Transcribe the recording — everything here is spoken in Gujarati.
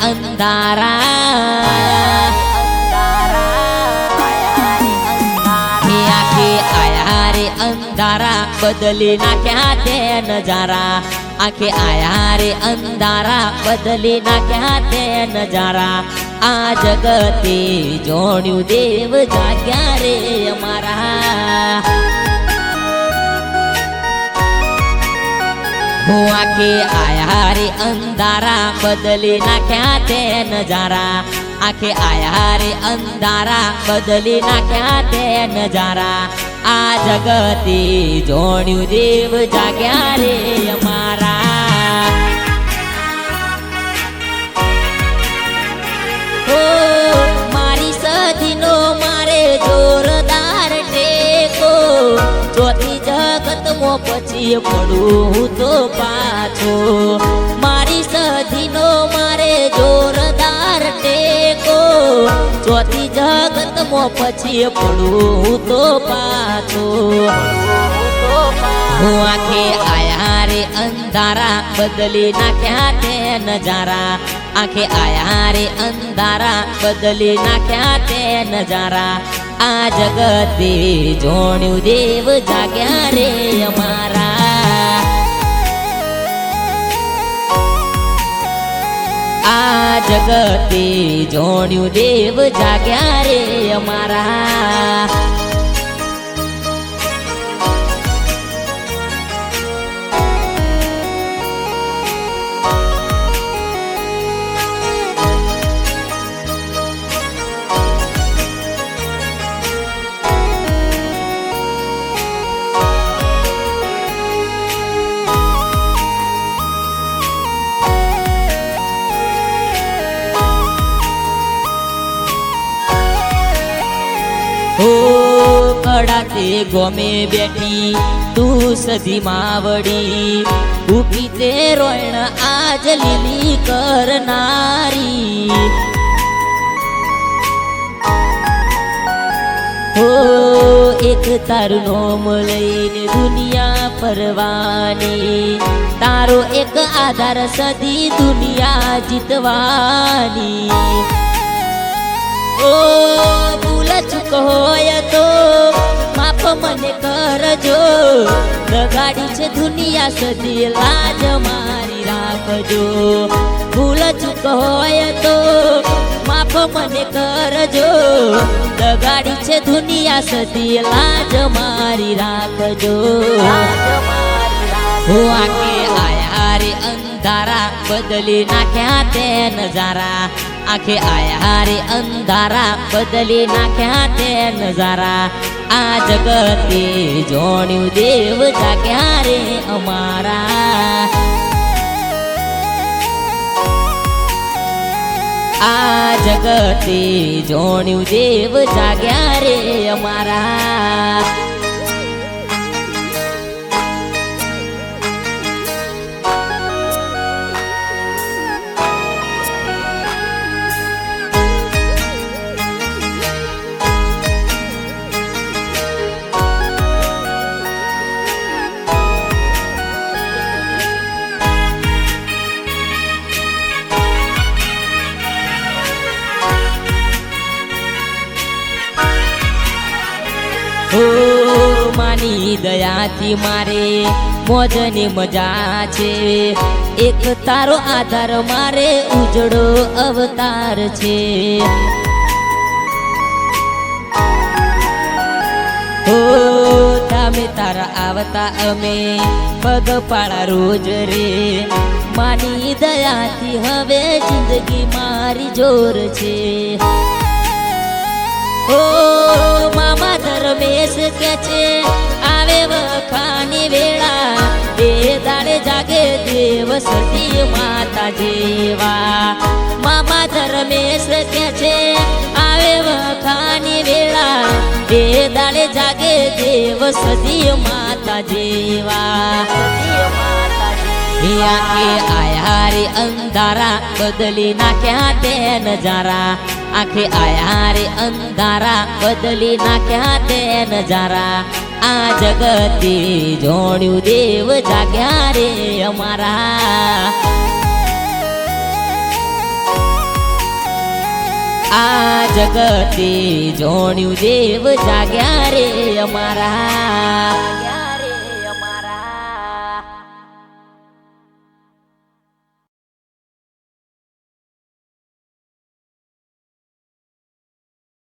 હે આકે આયા રે અંધારા હે આકે આયા રે અંધારા બદલી નાખ્યા તે નજારા આખે આયા રે અંધારા બદલી નાખ્યા તે નજારા આ જગતે આખે આયા રે અંધારા બદલી નાખ્યા તે નજારા. આખે આયા રે અંધારા બદલી નાખ્યા તે નજારા. આ જગતી જોડ્યું દેવ જાગ્યા રે અમારા. પછી પડું હું તો પાછો. મારી સધીનો મારે જોરદાર ટેકો. ચોથી જગતમો પછી પડું હું તો પાછો. હું આખે આયા રે અંધારા બદલી નાખ્યા તે નજારા. આખે આયા રે અંધારા બદલી નાખ્યા તે નજારા. આ જગતે જોણ્યું દેવ જાગ્યા રે અમારા. આ જગતે જોણ્યું દેવ જાગ્યા રે અમારા. કડાતે ગોમે બેઠી, તું સધી માવડી. ઊભી તે રોયણ આજ લીલી કરનારી. હો, એક તારું નોમ લઈને દુનિયા પરવાની તારો એક આધાર સદી દુનિયા જીતવાની. ઓ દુનિયા સદી લાજ મારી રાખજો. ભૂલ ચૂક હોય તો માફ મને કરજો. લગાડી છે દુનિયા સદી લાજ મારી રાખજો. હું આખે આયા રે અંધારા બદલી નાખ્યા તે નજારા આખે આયા રે અંધારા બદલી નાખ્યા તે નજારા આ જગતે જોણ્યું દેવ જાગ્યા રે અમારા? આ જગતે જોણ્યું દેવ જાગ્યા રે અમારા? માની દયાથી મારે મોજની મજા છે. એક તારો આધાર મારે ઉજળો અવતાર છે. તમે તારા આવતા અમે પગ પાળા રોજ રે. માની દયાથી હવે જિંદગી મારી જોર છે. ઓ, મામા ધર્મેશ કે છે? આવે વખાની વેળા, બે દાડે જાગે દેવ સતી માતા જેવા. મામા ધર્મેશ કે છે? આવે વખાની વેળા, બે દાડે જાગે દેવ સતી માતા જેવા. યા કે આયા રે અંધારા બદલી નાખ્યા તે નજારા આખે આયા રે અંધારા બદલી નાખ્યા તે નજારા આ જગતી જોડ્યું દેવ જાગ્યા રે અમારા. આ જગતી જોડ્યું દેવ જાગ્યા રે અમારા.